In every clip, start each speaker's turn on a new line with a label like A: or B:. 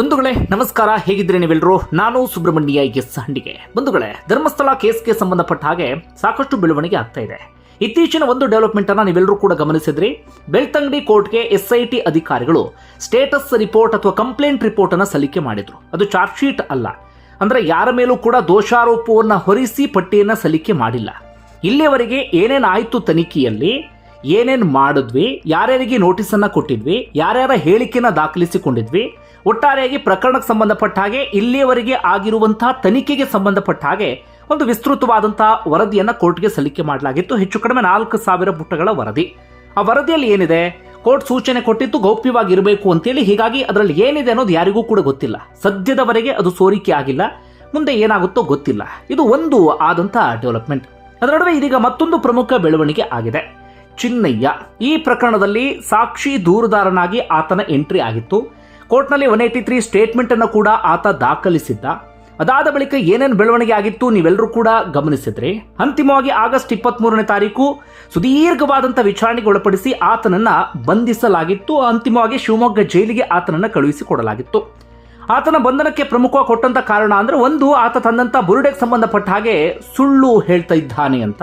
A: ಬಂಧುಗಳೇ, ನಮಸ್ಕಾರ. ಹೇಗಿದ್ರೆ ನೀವೆಲ್ಲರೂ? ನಾನು ಸುಬ್ರಹ್ಮಣ್ಯ ಎಸ್ ಹಂಡಿಗೆ. ಬಂಧುಗಳೇ, ಧರ್ಮಸ್ಥಳ ಕೇಸ್ಗೆ ಸಂಬಂಧಪಟ್ಟ ಹಾಗೆ ಸಾಕಷ್ಟು ಬೆಳವಣಿಗೆ ಆಗ್ತಾ ಇದೆ. ಇತ್ತೀಚಿನ ಒಂದು ಡೆವಲಪ್ಮೆಂಟ್ ಅನ್ನ ನೀವೆಲ್ಲರೂ ಕೂಡ ಗಮನಿಸಿದ್ರಿ. ಬೆಳ್ತಂಗಡಿ ಕೋರ್ಟ್ಗೆ ಎಸ್ಐಟಿ ಅಧಿಕಾರಿಗಳು ಸ್ಟೇಟಸ್ ರಿಪೋರ್ಟ್ ಅಥವಾ ಕಂಪ್ಲೇಂಟ್ ರಿಪೋರ್ಟ್ ಅನ್ನ ಸಲ್ಲಿಕೆ ಮಾಡಿದ್ರು. ಅದು ಚಾರ್ಜ್ ಶೀಟ್ ಅಲ್ಲ. ಅಂದ್ರೆ ಯಾರ ಮೇಲೂ ಕೂಡ ದೋಷಾರೋಪವನ್ನ ಹೊರಿಸಿ ಪಟ್ಟಿಯನ್ನು ಸಲ್ಲಿಕೆ ಮಾಡಿಲ್ಲ. ಇಲ್ಲಿಯವರೆಗೆ ಏನೇನಾಯಿತು ತನಿಖೆಯಲ್ಲಿ? ಏನೇನ್ ಮಾಡಿದ್ವಿ, ಯಾರ್ಯಾರಿಗೆ ನೋಟಿಸ್ ಅನ್ನ ಕೊಟ್ಟಿದ್ವಿ, ಯಾರ್ಯಾರ ಹೇಳಿಕೆನ ದಾಖಲಿಸಿಕೊಂಡಿದ್ವಿ, ಒಟ್ಟಾರೆಯಾಗಿ ಪ್ರಕರಣಕ್ಕೆ ಸಂಬಂಧಪಟ್ಟ ಹಾಗೆ ಇಲ್ಲಿಯವರೆಗೆ ಆಗಿರುವಂತಹ ತನಿಖೆಗೆ ಸಂಬಂಧಪಟ್ಟ ಹಾಗೆ ಒಂದು ವಿಸ್ತೃತವಾದಂತಹ ವರದಿಯನ್ನ ಕೋರ್ಟ್ಗೆ ಸಲ್ಲಿಕೆ ಮಾಡಲಾಗಿತ್ತು. ಹೆಚ್ಚು ಕಡಿಮೆ ನಾಲ್ಕು ಸಾವಿರ ಪುಟಗಳ ವರದಿ. ಆ ವರದಿಯಲ್ಲಿ ಏನಿದೆ? ಕೋರ್ಟ್ ಸೂಚನೆ ಕೊಟ್ಟಿದ್ದು ಗೌಪ್ಯವಾಗಿರಬೇಕು ಅಂತೇಳಿ, ಹೀಗಾಗಿ ಅದರಲ್ಲಿ ಏನಿದೆ ಅನ್ನೋದು ಯಾರಿಗೂ ಕೂಡ ಗೊತ್ತಿಲ್ಲ. ಸದ್ಯದವರೆಗೆ ಅದು ಸೋರಿಕೆ ಆಗಿಲ್ಲ, ಮುಂದೆ ಏನಾಗುತ್ತೋ ಗೊತ್ತಿಲ್ಲ. ಇದು ಒಂದು ಆದಂತಹ ಡೆವಲಪ್ಮೆಂಟ್ ಅದರ ನಡುವೆ ಇದೀಗ ಮತ್ತೊಂದು ಪ್ರಮುಖ ಬೆಳವಣಿಗೆ ಆಗಿದೆ. ಚಿನ್ನಯ್ಯ. ಈ ಪ್ರಕರಣದಲ್ಲಿ ಸಾಕ್ಷಿ ದೂರುದಾರನಾಗಿ ಆತನ ಎಂಟ್ರಿ ಆಗಿತ್ತು. ಕೋರ್ಟ್ನಲ್ಲಿ ಒನ್ ಏಯ್ಟಿ ತ್ರೀ ಸ್ಟೇಟ್ಮೆಂಟ್ ಅನ್ನು ಕೂಡ ಆತ ದಾಖಲಿಸಿದ್ದ. ಅದಾದ ಬಳಿಕ ಏನೇನು ಬೆಳವಣಿಗೆ ಆಗಿತ್ತು ನೀವೆಲ್ಲರೂ ಕೂಡ ಗಮನಿಸಿದ್ರಿ. ಅಂತಿಮವಾಗಿ ಆಗಸ್ಟ್ ಇಪ್ಪತ್ತ್ ಮೂರನೇ ತಾರೀಕು ಸುದೀರ್ಘವಾದಂಥ ವಿಚಾರಣೆಗೆ ಒಳಪಡಿಸಿ ಆತನನ್ನ ಬಂಧಿಸಲಾಗಿತ್ತು. ಅಂತಿಮವಾಗಿ ಶಿವಮೊಗ್ಗ ಜೈಲಿಗೆ ಆತನನ್ನ ಕಳುಹಿಸಿಕೊಡಲಾಗಿತ್ತು. ಆತನ ಬಂಧನಕ್ಕೆ ಪ್ರಮುಖವಾಗಿ ಕೊಟ್ಟಂತ ಕಾರಣ ಅಂದ್ರೆ ಒಂದು, ಆತ ತಂದಂತ ಬುರುಡೆಗೆ ಸಂಬಂಧಪಟ್ಟ ಹಾಗೆ ಸುಳ್ಳು ಹೇಳ್ತಾ ಇದ್ದಾನೆ ಅಂತ.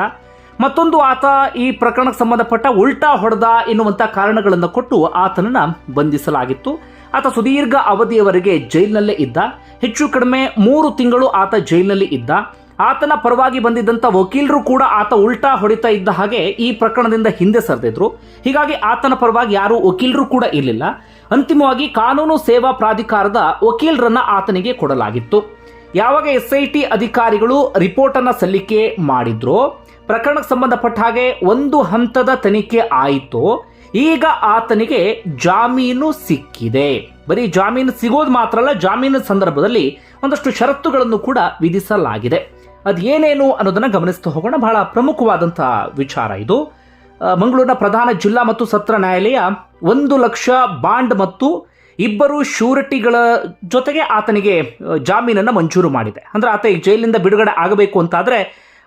A: ಮತ್ತೊಂದು ಆತ ಈ ಪ್ರಕರಣಕ್ಕೆ ಸಂಬಂಧಪಟ್ಟ ಉಲ್ಟಾ ಹೊಡೆದ ಎನ್ನುವಂಥ ಕಾರಣಗಳನ್ನು ಕೊಟ್ಟು ಆತನನ್ನ ಬಂಧಿಸಲಾಗಿತ್ತು. ಆತ ಸುದೀರ್ಘ ಅವಧಿಯವರೆಗೆ ಜೈಲಿನಲ್ಲೇ ಇದ್ದ. ಹೆಚ್ಚು ಕಡಿಮೆ ಮೂರು ತಿಂಗಳು ಆತ ಜೈಲಿನಲ್ಲಿ ಇದ್ದ. ಆತನ ಪರವಾಗಿ ಬಂದಿದ್ದಂತ ವಕೀಲರು ಕೂಡ ಆತ ಉಲ್ಟಾ ಹೊಡಿತಾ ಇದ್ದ ಹಾಗೆ ಈ ಪ್ರಕರಣದಿಂದ ಹಿಂದೆ ಸರಿದಿದ್ರು. ಹೀಗಾಗಿ ಆತನ ಪರವಾಗಿ ಯಾರು ವಕೀಲರು ಕೂಡ ಇರಲಿಲ್ಲ. ಅಂತಿಮವಾಗಿ ಕಾನೂನು ಸೇವಾ ಪ್ರಾಧಿಕಾರದ ವಕೀಲರನ್ನ ಆತನಿಗೆ ಕೊಡಲಾಗಿತ್ತು. ಯಾವಾಗ ಎಸ್ ಐ ಟಿ ಅಧಿಕಾರಿಗಳು ರಿಪೋರ್ಟ್ ಅನ್ನ ಸಲ್ಲಿಕೆ ಮಾಡಿದ್ರು ಪ್ರಕರಣಕ್ಕೆ ಸಂಬಂಧಪಟ್ಟ ಹಾಗೆ ಒಂದು ಹಂತದ ತನಿಖೆ ಆಯಿತು. ಈಗ ಆತನಿಗೆ ಜಾಮೀನು ಸಿಕ್ಕಿದೆ. ಬರೀ ಜಾಮೀನು ಸಿಗೋದು ಮಾತ್ರ ಅಲ್ಲ ಜಾಮೀನು ಸಂದರ್ಭದಲ್ಲಿ ಒಂದಷ್ಟು ಷರತ್ತುಗಳನ್ನು ಕೂಡ ವಿಧಿಸಲಾಗಿದೆ. ಅದೇನೇನು ಅನ್ನೋದನ್ನ ಗಮನಿಸ್ತಾ ಹೋಗೋಣ. ಬಹಳ ಪ್ರಮುಖವಾದಂತಹ ವಿಚಾರ ಇದು. ಮಂಗಳೂರಿನ ಪ್ರಧಾನ ಜಿಲ್ಲಾ ಮತ್ತು ಸತ್ರ ನ್ಯಾಯಾಲಯ ಒಂದು ಲಕ್ಷ ಬಾಂಡ್ ಮತ್ತು ಇಬ್ಬರು ಶೂರಿಟಿಗಳ ಜೊತೆಗೆ ಆತನಿಗೆ ಜಾಮೀನನ್ನು ಮಂಜೂರು ಮಾಡಿದೆ. ಅಂದ್ರೆ ಆತ ಈ ಜೈಲಿನಿಂದ ಬಿಡುಗಡೆ ಆಗಬೇಕು ಅಂತಾದ್ರೆ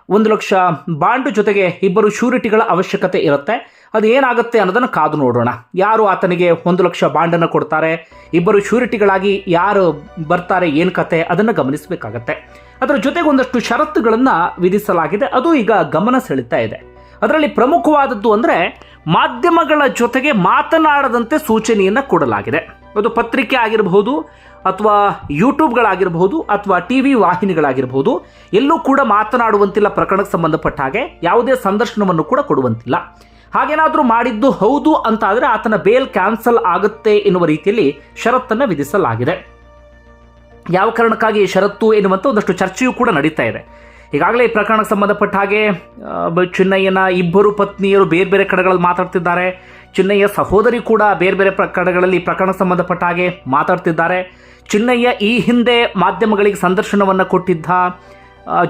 A: ಒಂದು ಲಕ್ಷ ಬಾಂಡ್ ಜೊತೆಗೆ ಇಬ್ಬರು ಶ್ಯೂರಿಟಿಗಳ ಅವಶ್ಯಕತೆ ಇರುತ್ತೆ. ಅದು ಏನಾಗುತ್ತೆ ಅನ್ನೋದನ್ನು ಕಾದು ನೋಡೋಣ. ಯಾರು ಆತನಿಗೆ ಒಂದು ಲಕ್ಷ ಬಾಂಡನ್ನು ಕೊಡ್ತಾರೆ? ಇಬ್ಬರು ಶ್ಯೂರಿಟಿಗಳಾಗಿ ಯಾರು ಬರ್ತಾರೆ? ಏನು ಕತೆ? ಅದನ್ನು ಗಮನಿಸಬೇಕಾಗತ್ತೆ. ಅದರ ಜೊತೆಗೆ ಒಂದಷ್ಟು ಷರತ್ತುಗಳನ್ನು ವಿಧಿಸಲಾಗಿದೆ. ಅದು ಈಗ ಗಮನ ಸೆಳೀತಾ ಇದೆ. ಅದರಲ್ಲಿ ಪ್ರಮುಖವಾದದ್ದು ಅಂದರೆ ಮಾಧ್ಯಮಗಳ ಜೊತೆಗೆ ಮಾತನಾಡದಂತೆ ಸೂಚನೆಯನ್ನು ಕೊಡಲಾಗಿದೆ. ಅದು ಪತ್ರಿಕೆ ಆಗಿರಬಹುದು ಅಥವಾ ಯೂಟ್ಯೂಬ್ಗಳಾಗಿರಬಹುದು ಅಥವಾ ಟಿ ವಿ ವಾಹಿನಿಗಳಾಗಿರಬಹುದು, ಎಲ್ಲೂ ಕೂಡ ಮಾತನಾಡುವಂತಿಲ್ಲ ಪ್ರಕರಣಕ್ಕೆ ಸಂಬಂಧಪಟ್ಟ ಹಾಗೆ ಯಾವುದೇ ಸಂದರ್ಶನವನ್ನು ಕೂಡ ಕೊಡುವಂತಿಲ್ಲ. ಹಾಗೇನಾದರೂ ಮಾಡಿದ್ದು ಹೌದು ಅಂತ ಆದರೆ ಆತನ ಬೇಲ್ ಕ್ಯಾನ್ಸಲ್ ಆಗುತ್ತೆ ಎನ್ನುವ ರೀತಿಯಲ್ಲಿ ಷರತ್ತನ್ನು ವಿಧಿಸಲಾಗಿದೆ. ಯಾವ ಕಾರಣಕ್ಕಾಗಿ ಈ ಷರತ್ತು ಎನ್ನುವಂಥ ಒಂದಷ್ಟು ಚರ್ಚೆಯೂ ಕೂಡ ನಡೀತಾ ಇದೆ. ಈಗಾಗಲೇ ಈ ಪ್ರಕರಣಕ್ಕೆ ಸಂಬಂಧಪಟ್ಟ ಹಾಗೆ ಚಿನ್ನಯ್ಯನ ಇಬ್ಬರು ಪತ್ನಿಯರು ಬೇರೆ ಬೇರೆ ಕಡೆಗಳಲ್ಲಿ ಮಾತಾಡ್ತಿದ್ದಾರೆ. ಚಿನ್ನಯ್ಯ ಸಹೋದರಿ ಕೂಡ ಬೇರೆ ಬೇರೆ ಪ್ರಕರಣಗಳಲ್ಲಿ ಪ್ರಕರಣಕ್ಕೆ ಸಂಬಂಧಪಟ್ಟ ಹಾಗೆ ಮಾತಾಡ್ತಿದ್ದಾರೆ. ಚಿನ್ನಯ್ಯ ಈ ಹಿಂದೆ ಮಾಧ್ಯಮಗಳಿಗೆ ಸಂದರ್ಶನವನ್ನು ಕೊಟ್ಟಿದ್ದ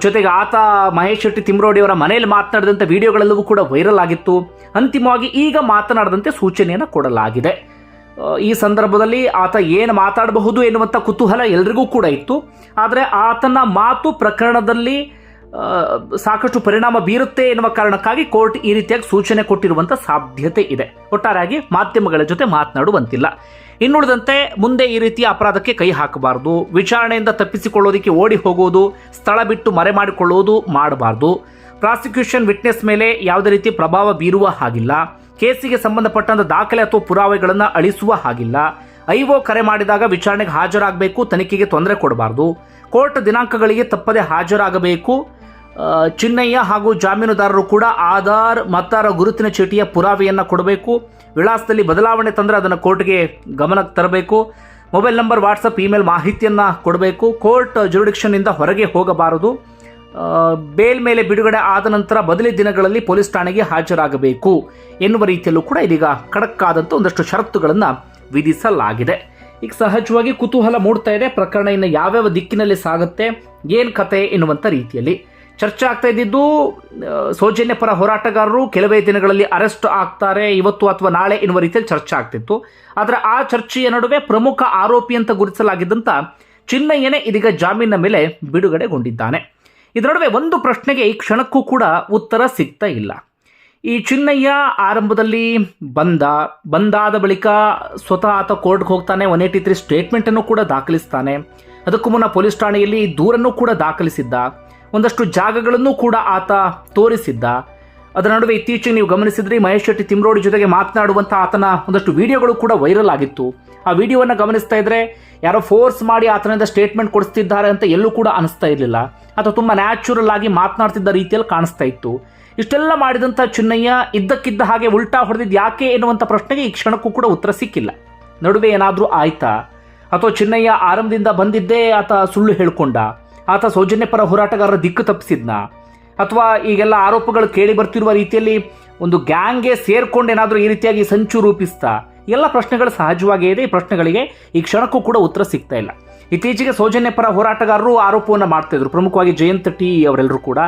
A: ಜೊತೆಗೆ ಆತ ಮಹೇಶ್ ಶೆಟ್ಟಿ ತಿಮ್ರೋಡಿಯವರ ಮನೆಯಲ್ಲಿ ಮಾತನಾಡಿದಂಥ ವಿಡಿಯೋಗಳೆಲ್ಲವೂ ಕೂಡ ವೈರಲ್ ಆಗಿತ್ತು. ಅಂತಿಮವಾಗಿ ಈಗ ಮಾತನಾಡದಂತೆ ಸೂಚನೆಯನ್ನು ಕೊಡಲಾಗಿದೆ. ಈ ಸಂದರ್ಭದಲ್ಲಿ ಆತ ಏನು ಮಾತಾಡಬಹುದು ಎನ್ನುವಂಥ ಕುತೂಹಲ ಎಲ್ರಿಗೂ ಕೂಡ ಇತ್ತು. ಆದರೆ ಆತನ ಮಾತು ಪ್ರಕರಣದಲ್ಲಿ ಸಾಕಷ್ಟು ಪರಿಣಾಮ ಬೀರುತ್ತೆ ಎನ್ನುವ ಕಾರಣಕ್ಕಾಗಿ ಕೋರ್ಟ್ ಈ ರೀತಿಯಾಗಿ ಸೂಚನೆ ಕೊಟ್ಟಿರುವಂಥ ಸಾಧ್ಯತೆ ಇದೆ. ಒಟ್ಟಾರೆಯಾಗಿ ಮಾಧ್ಯಮಗಳ ಜೊತೆ ಮಾತನಾಡುವಂತಿಲ್ಲ. ಇನ್ನುಳಿದಂತೆ ಮುಂದೆ ಈ ರೀತಿಯ ಅಪರಾಧಕ್ಕೆ ಕೈ ಹಾಕಬಾರದು. ವಿಚಾರಣೆಯಿಂದ ತಪ್ಪಿಸಿಕೊಳ್ಳೋದಕ್ಕೆ ಓಡಿ ಹೋಗುವುದು, ಸ್ಥಳ ಬಿಟ್ಟು ಮರೆ ಮಾಡಿಕೊಳ್ಳುವುದು ಮಾಡಬಾರ್ದು. ಪ್ರಾಸಿಕ್ಯೂಷನ್ ವಿಟ್ನೆಸ್ ಮೇಲೆ ಯಾವುದೇ ರೀತಿ ಪ್ರಭಾವ ಬೀರುವ ಹಾಗಿಲ್ಲ. ಕೇಸಿಗೆ ಸಂಬಂಧಪಟ್ಟಂತ ದಾಖಲೆ ಅಥವಾ ಪುರಾವೆಗಳನ್ನು ಅಳಿಸುವ ಹಾಗಿಲ್ಲ. ಐಒ ಕರೆ ಮಾಡಿದಾಗ ವಿಚಾರಣೆಗೆ ಹಾಜರಾಗಬೇಕು, ತನಿಖೆಗೆ ತೊಂದರೆ ಕೊಡಬಾರ್ದು. ಕೋರ್ಟ್ ದಿನಾಂಕಗಳಿಗೆ ತಪ್ಪದೆ ಹಾಜರಾಗಬೇಕು. ಚಿನ್ನಯ್ಯ ಹಾಗೂ ಜಾಮೀನುದಾರರು ಕೂಡ ಆಧಾರ್, ಮತ್ತಾರ, ಗುರುತಿನ ಚೀಟಿಯ ಪುರಾವೆಯನ್ನು ಕೊಡಬೇಕು. ವಿಳಾಸದಲ್ಲಿ ಬದಲಾವಣೆ ತಂದರೆ ಅದನ್ನು ಕೋರ್ಟ್ಗೆ ಗಮನಕ್ಕೆ ತರಬೇಕು. ಮೊಬೈಲ್ ನಂಬರ್ ವಾಟ್ಸಪ್ ಇಮೇಲ್ ಮಾಹಿತಿಯನ್ನು ಕೊಡಬೇಕು. ಕೋರ್ಟ್ ಜುರಿಡಿಕ್ಷನ್ನಿಂದ ಹೊರಗೆ ಹೋಗಬಾರದು. ಬೇಲ್ ಮೇಲೆ ಬಿಡುಗಡೆ ಆದ ನಂತರ ಬದಲಿ ದಿನಗಳಲ್ಲಿ ಪೊಲೀಸ್ ಠಾಣೆಗೆ ಹಾಜರಾಗಬೇಕು ಎನ್ನುವ ರೀತಿಯಲ್ಲೂ ಕೂಡ ಇದೀಗ ಖಡಕ್ಕಾದಂಥ ಒಂದಷ್ಟು ಷರತ್ತುಗಳನ್ನು ವಿಧಿಸಲಾಗಿದೆ. ಈಗ ಸಹಜವಾಗಿ ಕುತೂಹಲ ಮೂಡ್ತಾ ಇದೆ. ಪ್ರಕರಣ ಇನ್ನು ಯಾವ್ಯಾವ ದಿಕ್ಕಿನಲ್ಲಿ ಸಾಗುತ್ತೆ? ಏನು ಕತೆ ಎನ್ನುವಂಥ ರೀತಿಯಲ್ಲಿ. ಚರ್ಚೆ ಆಗ್ತಾ ಇದ್ದಿದ್ದು ಸೌಜನ್ಯ ಪರ ಹೋರಾಟಗಾರರು ಕೆಲವೇ ದಿನಗಳಲ್ಲಿ ಅರೆಸ್ಟ್ ಆಗ್ತಾರೆ, ಇವತ್ತು ಅಥವಾ ನಾಳೆ ಎನ್ನುವ ರೀತಿಯಲ್ಲಿ ಚರ್ಚೆ ಆಗ್ತಿತ್ತು. ಆದರೆ ಆ ಚರ್ಚೆಯ ನಡುವೆ ಪ್ರಮುಖ ಆರೋಪಿ ಅಂತ ಗುರುತಿಸಲಾಗಿದ್ದಂಥ ಚಿನ್ನಯ್ಯನೇ ಇದೀಗ ಜಾಮೀನಿನ ಮೇಲೆ ಬಿಡುಗಡೆಗೊಂಡಿದ್ದಾನೆ. ಇದರ ನಡುವೆ ಒಂದು ಪ್ರಶ್ನೆಗೆ ಈ ಕ್ಷಣಕ್ಕೂ ಕೂಡ ಉತ್ತರ ಸಿಗ್ತಾ ಇಲ್ಲ. ಈ ಚಿನ್ನಯ್ಯ ಆರಂಭದಲ್ಲಿ ಬಂದ, ಬಂದಾದ ಬಳಿಕ ಸ್ವತಃ ಆತ ಕೋರ್ಟ್ಗೆ ಹೋಗ್ತಾನೆ, ಒನ್ ಏಯ್ಟಿ ತ್ರೀ ಸ್ಟೇಟ್ಮೆಂಟನ್ನು ಕೂಡ ದಾಖಲಿಸ್ತಾನೆ. ಅದಕ್ಕೂ ಮುನ್ನ ಪೊಲೀಸ್ ಠಾಣೆಯಲ್ಲಿ ದೂರನ್ನು ಕೂಡ ದಾಖಲಿಸಿದ್ದ. ಒಂದಷ್ಟು ಜಾಗಗಳನ್ನು ಕೂಡ ಆತ ತೋರಿಸಿದ್ದ. ಅದರ ನಡುವೆ ಇತ್ತೀಚೆಗೆ ನೀವು ಗಮನಿಸಿದ್ರಿ, ಮಹೇಶ್ ಶೆಟ್ಟಿ ತಿಮ್ರೋಡಿ ಜೊತೆಗೆ ಮಾತನಾಡುವಂಥ ಆತನ ಒಂದಷ್ಟು ವಿಡಿಯೋಗಳು ಕೂಡ ವೈರಲ್ ಆಗಿತ್ತು. ಆ ವಿಡಿಯೋವನ್ನು ಗಮನಿಸ್ತಾ ಇದ್ರೆ ಯಾರೋ ಫೋರ್ಸ್ ಮಾಡಿ ಆತನಿಂದ ಸ್ಟೇಟ್ಮೆಂಟ್ ಕೊಡಿಸ್ತಿದ್ದಾರೆ ಅಂತ ಎಲ್ಲೂ ಕೂಡ ಅನಿಸ್ತಾ ಇರಲಿಲ್ಲ. ಅಥವಾ ತುಂಬ ನ್ಯಾಚುರಲ್ ಆಗಿ ಮಾತನಾಡ್ತಿದ್ದ ರೀತಿಯಲ್ಲಿ ಕಾಣಿಸ್ತಾ ಇತ್ತು. ಇಷ್ಟೆಲ್ಲ ಮಾಡಿದಂಥ ಚಿನ್ನಯ್ಯ ಇದ್ದಕ್ಕಿದ್ದ ಹಾಗೆ ಉಲ್ಟಾ ಹೊಡೆದಿದ್ದು ಯಾಕೆ ಎನ್ನುವಂಥ ಪ್ರಶ್ನೆಗೆ ಈ ಕ್ಷಣಕ್ಕೂ ಕೂಡ ಉತ್ತರ ಸಿಕ್ಕಿಲ್ಲ. ನಡುವೆ ಏನಾದರೂ ಆಯ್ತಾ? ಅಥವಾ ಚಿನ್ನಯ್ಯ ಆರಂಭದಿಂದ ಬಂದಿದ್ದೇ ಆತ ಸುಳ್ಳು ಹೇಳ್ಕೊಂಡ? ಆತ ಸೌಜನ್ಯ ಪರ ಹೋರಾಟಗಾರರ ದಿಕ್ಕು ತಪ್ಪಿಸಿದ್ನ. ಅಥವಾ ಈಗೆಲ್ಲ ಆರೋಪಗಳು ಕೇಳಿ ಬರ್ತಿರುವ ರೀತಿಯಲ್ಲಿ ಒಂದು ಗ್ಯಾಂಗ್ಗೆ ಸೇರ್ಕೊಂಡು ಏನಾದರೂ ಈ ರೀತಿಯಾಗಿ ಸಂಚು ರೂಪಿಸ್ತಾ? ಎಲ್ಲ ಪ್ರಶ್ನೆಗಳು ಸಹಜವಾಗಿಯೇ ಇದೆ. ಈ ಪ್ರಶ್ನೆಗಳಿಗೆ ಈ ಕ್ಷಣಕ್ಕೂ ಕೂಡ ಉತ್ತರ ಸಿಗ್ತಾ ಇಲ್ಲ. ಇತ್ತೀಚೆಗೆ ಸೌಜನ್ಯ ಪರ ಹೋರಾಟಗಾರರು ಆರೋಪವನ್ನು ಮಾಡ್ತಾ ಇದ್ರು. ಪ್ರಮುಖವಾಗಿ ಜಯಂತ ಟಿ ಅವರೆಲ್ಲರೂ ಕೂಡ.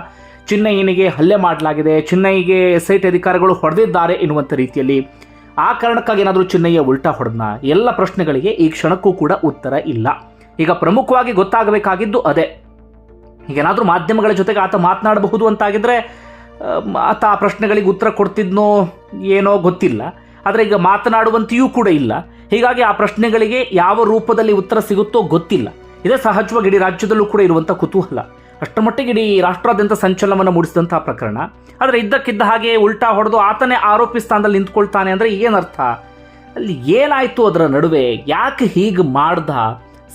A: ಚಿನ್ನಯ್ಯನಿಗೆ ಹಲ್ಲೆ ಮಾಡಲಾಗಿದೆ. ಚಿನ್ನಯ್ಯಗೆ ಎಸ್ ಐ ಟಿ ಅಧಿಕಾರಿಗಳು ಹೊಡೆದಿದ್ದಾರೆ ಎನ್ನುವಂಥ ರೀತಿಯಲ್ಲಿ. ಆ ಕಾರಣಕ್ಕಾಗಿ ಏನಾದರೂ ಚಿನ್ನಯ್ಯ ಉಲ್ಟಾ ಹೊಡೆದ್ನ? ಎಲ್ಲ ಪ್ರಶ್ನೆಗಳಿಗೆ ಈ ಕ್ಷಣಕ್ಕೂ ಕೂಡ ಉತ್ತರ ಇಲ್ಲ. ಈಗ ಪ್ರಮುಖವಾಗಿ ಗೊತ್ತಾಗಬೇಕಾಗಿದ್ದು ಅದೇ. ಈಗೇನಾದರೂ ಮಾಧ್ಯಮಗಳ ಜೊತೆಗೆ ಆತ ಮಾತನಾಡಬಹುದು ಅಂತಾಗಿದ್ದರೆ ಆತ ಆ ಪ್ರಶ್ನೆಗಳಿಗೆ ಉತ್ತರ ಕೊಡ್ತಿದ್ನೋ ಏನೋ ಗೊತ್ತಿಲ್ಲ. ಆದರೆ ಈಗ ಮಾತನಾಡುವಂತೆಯೂ ಕೂಡ ಇಲ್ಲ. ಹೀಗಾಗಿ ಆ ಪ್ರಶ್ನೆಗಳಿಗೆ ಯಾವ ರೂಪದಲ್ಲಿ ಉತ್ತರ ಸಿಗುತ್ತೋ ಗೊತ್ತಿಲ್ಲ. ಇದೇ ಸಹಜವಾಗಿ ಇಡೀ ರಾಜ್ಯದಲ್ಲೂ ಕೂಡ ಇರುವಂಥ ಕುತೂಹಲ. ಅಷ್ಟರ ಮಟ್ಟಿಗೆ ಇಡೀ ರಾಷ್ಟ್ರಾದ್ಯಂತ ಸಂಚಲನವನ್ನು ಮೂಡಿಸಿದಂತಹ ಪ್ರಕರಣ. ಆದರೆ ಇದ್ದಕ್ಕಿದ್ದ ಹಾಗೆ ಉಲ್ಟಾ ಹೊಡೆದು ಆತನೇ ಆರೋಪಿ ಸ್ಥಾನದಲ್ಲಿ ನಿಂತ್ಕೊಳ್ತಾನೆ ಅಂದರೆ ಏನರ್ಥ? ಅಲ್ಲಿ ಏನಾಯಿತು ಅದರ ನಡುವೆ? ಯಾಕೆ ಹೀಗೆ ಮಾಡ್ದ?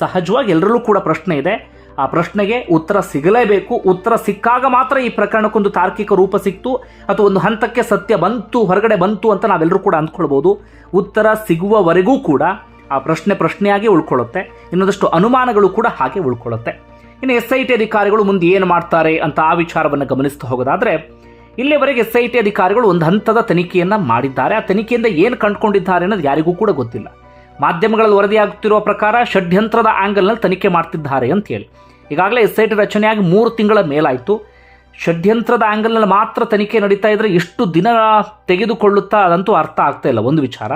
A: ಸಹಜವಾಗಿ ಎಲ್ಲರಲ್ಲೂ ಕೂಡ ಪ್ರಶ್ನೆ ಇದೆ. ಆ ಪ್ರಶ್ನೆಗೆ ಉತ್ತರ ಸಿಗಲೇಬೇಕು. ಉತ್ತರ ಸಿಕ್ಕಾಗ ಮಾತ್ರ ಈ ಪ್ರಕರಣಕ್ಕೊಂದು ತಾರ್ಕಿಕ ರೂಪ ಸಿಕ್ತು. ಅಥವಾ ಒಂದು ಹಂತಕ್ಕೆ ಸತ್ಯ ಬಂತು, ಹೊರಗಡೆ ಬಂತು ಅಂತ ನಾವೆಲ್ಲರೂ ಕೂಡ ಅಂದ್ಕೊಳ್ಬೋದು. ಉತ್ತರ ಸಿಗುವವರೆಗೂ ಕೂಡ ಆ ಪ್ರಶ್ನೆ ಪ್ರಶ್ನೆಯಾಗಿ ಉಳ್ಕೊಳ್ಳುತ್ತೆ. ಇನ್ನೊಂದಷ್ಟು ಅನುಮಾನಗಳು ಕೂಡ ಹಾಗೆ ಉಳ್ಕೊಳ್ಳುತ್ತೆ. ಇನ್ನು ಎಸ್ ಐ ಟಿ ಅಧಿಕಾರಿಗಳು ಮುಂದೆ ಏನು ಮಾಡ್ತಾರೆ ಅಂತ ಆ ವಿಚಾರವನ್ನು ಗಮನಿಸ್ತಾ ಹೋಗೋದಾದರೆ ಇಲ್ಲಿಯವರೆಗೆ ಎಸ್ ಐ ಟಿ ಅಧಿಕಾರಿಗಳು ಒಂದು ಹಂತದ ತನಿಖೆಯನ್ನು ಮಾಡಿದ್ದಾರೆ. ಆ ತನಿಖೆಯಿಂದ ಏನು ಕಂಡುಕೊಂಡಿದ್ದಾರೆ ಅನ್ನೋದು ಯಾರಿಗೂ ಕೂಡ ಗೊತ್ತಿಲ್ಲ. ಮಾಧ್ಯಮಗಳಲ್ಲಿ ವರದಿಯಾಗುತ್ತಿರುವ ಪ್ರಕಾರ ಷಡ್ಯಂತ್ರದ ಆಂಗಲ್ನಲ್ಲಿ ತನಿಖೆ ಮಾಡ್ತಿದ್ದಾರೆ ಅಂತ ಹೇಳಿ. ಈಗಾಗಲೇ ಎಸ್ ಐ ಟಿ ರಚನೆಯಾಗಿ ಮೂರು ತಿಂಗಳ ಮೇಲಾಯಿತು. ಷಡ್ಯಂತ್ರದ ಆ್ಯಂಗಲ್ನಲ್ಲಿ ಮಾತ್ರ ತನಿಖೆ ನಡೀತಾ ಇದ್ದರೆ ಎಷ್ಟು ದಿನ ತೆಗೆದುಕೊಳ್ಳುತ್ತಾ ಅದಂತೂ ಅರ್ಥ ಆಗ್ತಾ ಇಲ್ಲ, ಒಂದು ವಿಚಾರ.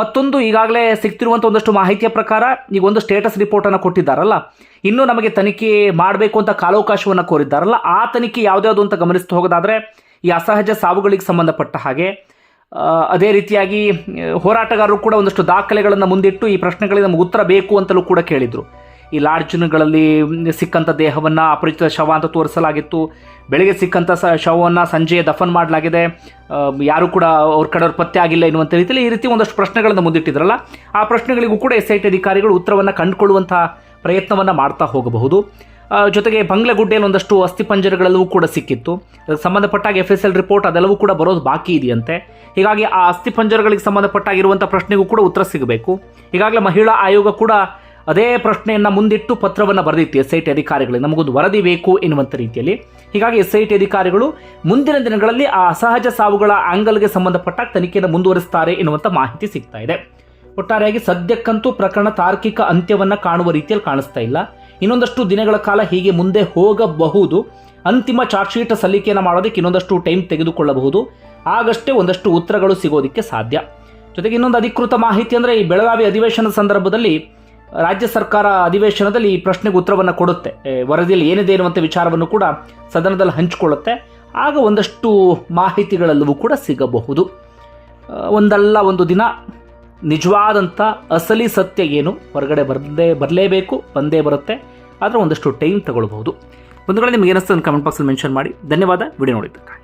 A: ಮತ್ತೊಂದು ಈಗಾಗಲೇ ಸಿಗ್ತಿರುವಂಥ ಒಂದಷ್ಟು ಮಾಹಿತಿಯ ಪ್ರಕಾರ ಈಗ ಒಂದು ಸ್ಟೇಟಸ್ ರಿಪೋರ್ಟನ್ನು ಕೊಟ್ಟಿದ್ದಾರಲ್ಲ, ಇನ್ನೂ ನಮಗೆ ತನಿಖೆ ಮಾಡಬೇಕು ಅಂತ ಕಾಲಾವಕಾಶವನ್ನು ಕೋರಿದ್ದಾರಲ್ಲ, ಆ ತನಿಖೆ ಯಾವುದ್ಯಾವುದು ಅಂತ ಗಮನಿಸ್ತಾ ಹೋಗೋದಾದರೆ ಈ ಅಸಹಜ ಸಾವುಗಳಿಗೆ ಸಂಬಂಧಪಟ್ಟ ಹಾಗೆ. ಅದೇ ರೀತಿಯಾಗಿ ಹೋರಾಟಗಾರರು ಕೂಡ ಒಂದಷ್ಟು ದಾಖಲೆಗಳನ್ನು ಮುಂದಿಟ್ಟು ಈ ಪ್ರಶ್ನೆಗಳಿಗೆ ನಮಗೆ ಉತ್ತರ ಬೇಕು ಅಂತಲೂ ಕೂಡ ಕೇಳಿದರು. ಈ ಲಾಡ್ಜ್ಗಳಲ್ಲಿ ಸಿಕ್ಕಂಥ ದೇಹವನ್ನು ಅಪರಿಚಿತ ಶವ ಅಂತ ತೋರಿಸಲಾಗಿತ್ತು. ಬೆಳಗ್ಗೆ ಸಿಕ್ಕಂಥ ಸ ಶವವನ್ನು ಸಂಜೆ ದಫನ್ ಮಾಡಲಾಗಿದೆ. ಯಾರೂ ಕೂಡ ಅವ್ರ ಕಡೆಯವ್ರ ಪತ್ತೆ ಆಗಿಲ್ಲ ಎನ್ನುವಂಥ ರೀತಿಯಲ್ಲಿ ಈ ರೀತಿ ಒಂದಷ್ಟು ಪ್ರಶ್ನೆಗಳನ್ನು ಮುಂದಿಟ್ಟಿದ್ರಲ್ಲ. ಆ ಪ್ರಶ್ನೆಗಳಿಗೂ ಕೂಡ ಎಸ್ ಐ ಟಿ ಅಧಿಕಾರಿಗಳು ಉತ್ತರವನ್ನು ಕಂಡುಕೊಳ್ಳುವಂಥ ಪ್ರಯತ್ನವನ್ನು ಮಾಡ್ತಾ ಹೋಗಬಹುದು. ಜೊತೆಗೆ ಬಂಗ್ಲೆಗುಡ್ಡೆಯಲ್ಲಿ ಒಂದಷ್ಟು ಅಸ್ಥಿಪಂಜರಗಳೆಲ್ಲವೂ ಕೂಡ ಸಿಕ್ಕಿತ್ತು. ಸಂಬಂಧಪಟ್ಟಾಗ ಎಫ್ ಎಸ್ ಎಲ್ ರಿಪೋರ್ಟ್ ಅದೆಲ್ಲವೂ ಕೂಡ ಬರೋದು ಬಾಕಿ ಇದೆಯಂತೆ. ಹೀಗಾಗಿ ಆ ಅಸ್ಥಿಪಂಜರಗಳಿಗೆ ಸಂಬಂಧಪಟ್ಟಾಗಿರುವಂಥ ಪ್ರಶ್ನೆಗೂ ಕೂಡ ಉತ್ತರ ಸಿಗಬೇಕು. ಈಗಾಗಲೇ ಮಹಿಳಾ ಆಯೋಗ ಕೂಡ ಅದೇ ಪ್ರಶ್ನೆಯನ್ನು ಮುಂದಿಟ್ಟು ಪತ್ರವನ್ನು ಬರೆದಿತ್ತು ಎಸ್ ಐ ಟಿ ಅಧಿಕಾರಿಗಳಿಗೆ. ನಮಗೊಂದು ವರದಿ ಬೇಕು ಎನ್ನುವಂಥ ರೀತಿಯಲ್ಲಿ. ಹೀಗಾಗಿ ಎಸ್ ಐ ಅಧಿಕಾರಿಗಳು ಮುಂದಿನ ದಿನಗಳಲ್ಲಿ ಆ ಅಸಹಜ ಸಾವುಗಳ ಆಂಗಲ್ಗೆ ಸಂಬಂಧಪಟ್ಟ ತನಿಖೆಯನ್ನು ಮುಂದುವರಿಸುತ್ತಾರೆ ಎನ್ನುವಂಥ ಮಾಹಿತಿ ಸಿಗ್ತಾ ಇದೆ. ಒಟ್ಟಾರೆಯಾಗಿ ಸದ್ಯಕ್ಕಂತೂ ಪ್ರಕರಣ ತಾರ್ಕಿಕ ಅಂತ್ಯವನ್ನು ಕಾಣುವ ರೀತಿಯಲ್ಲಿ ಕಾಣಿಸ್ತಾ ಇಲ್ಲ. ಇನ್ನೊಂದಷ್ಟು ದಿನಗಳ ಕಾಲ ಹೀಗೆ ಮುಂದೆ ಹೋಗಬಹುದು. ಅಂತಿಮ ಚಾರ್ಜ್ ಸಲ್ಲಿಕೆಯನ್ನು ಮಾಡೋದಕ್ಕೆ ಇನ್ನೊಂದಷ್ಟು ಟೈಮ್ ತೆಗೆದುಕೊಳ್ಳಬಹುದು. ಆಗಷ್ಟೇ ಒಂದಷ್ಟು ಉತ್ತರಗಳು ಸಿಗೋದಕ್ಕೆ ಸಾಧ್ಯ. ಜೊತೆಗೆ ಇನ್ನೊಂದು ಅಧಿಕೃತ ಮಾಹಿತಿ ಅಂದರೆ ಈ ಬೆಳಗಾವಿ ಅಧಿವೇಶನದ ಸಂದರ್ಭದಲ್ಲಿ ರಾಜ್ಯ ಸರ್ಕಾರ ಅಧಿವೇಶನದಲ್ಲಿ ಈ ಪ್ರಶ್ನೆಗೆ ಉತ್ತರವನ್ನು ಕೊಡುತ್ತೆ. ವರದಿಯಲ್ಲಿ ಏನಿದೆ ಎನ್ನುವಂಥ ವಿಚಾರವನ್ನು ಕೂಡ ಸದನದಲ್ಲಿ ಹಂಚಿಕೊಳ್ಳುತ್ತೆ. ಆಗ ಒಂದಷ್ಟು ಮಾಹಿತಿಗಳೆಲ್ಲವೂ ಕೂಡ ಸಿಗಬಹುದು. ಒಂದಲ್ಲ ಒಂದು ದಿನ ನಿಜವಾದಂಥ ಅಸಲಿ ಸತ್ಯ ಏನು ಹೊರಗಡೆ ಬರದೇ ಬರಲೇಬೇಕು, ಬಂದೇ ಬರುತ್ತೆ. ಆದರೆ ಒಂದಷ್ಟು ಟೈಮ್ ತಗೊಳ್ಬಹುದು. ಒಂದು ನಿಮ್ಗೆ ಏನಿಸ್ತದೆ ಕಮೆಂಟ್ ಬಾಕ್ಸಲ್ಲಿ ಮೆನ್ಷನ್ ಮಾಡಿ. ಧನ್ಯವಾದ. ವಿಡಿಯೋ ನೋಡಿದ್ದಕ್ಕೆ